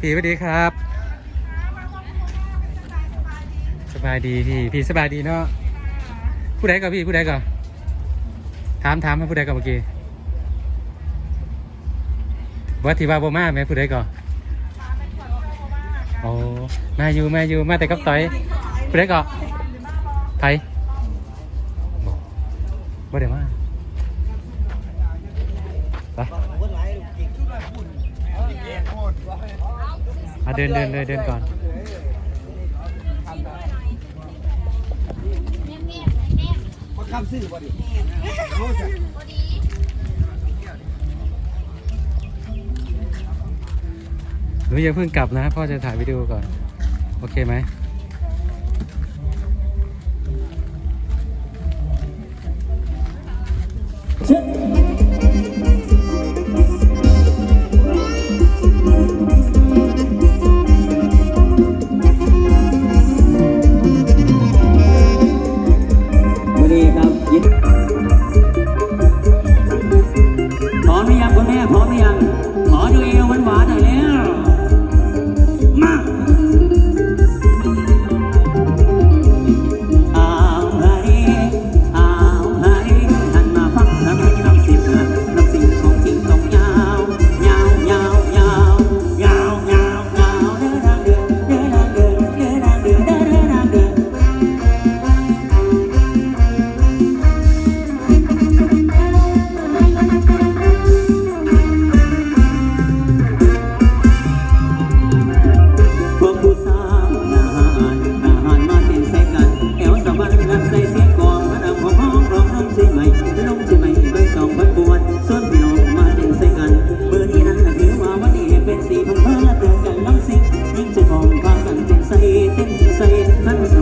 พี่สวัสดีครับ สบายดีพี่พี่สบายดีเนาะผู้ใดก่อนพี่ผู้ใดก่อนถามถามมาผู้ใดก่อนเมื่อกี้ว่าที่ว่าบ่มาไหมผู้ใดก่อนโอ้มาอยู่มาอยู่มาแต่กับต่อยผู้ใดก่อนไผบ่บ่ได้มาไป อะเดินเดินเลยเดินก่อนมาคำซื้อบ่ดิหนูอย่าเพิ่งกลับนะพ่อจะถ่ายวิดีโอก่อน โอเคไหม วสะบัดนักใส่เสียงกลองมาดังห้องห้องร้องน้องใช่ไหมน้องใช่ไหมใบตองพันปวดส่วนพี่น้องมาเป็นใส่กันเบอร์นี้นั้นถือว่าวันนี้เป็นสีพันเพื่อเตือนกันลงสิยิ่งจะมองพากันเป็นใส่เต้นใส่ทันสมัยสุ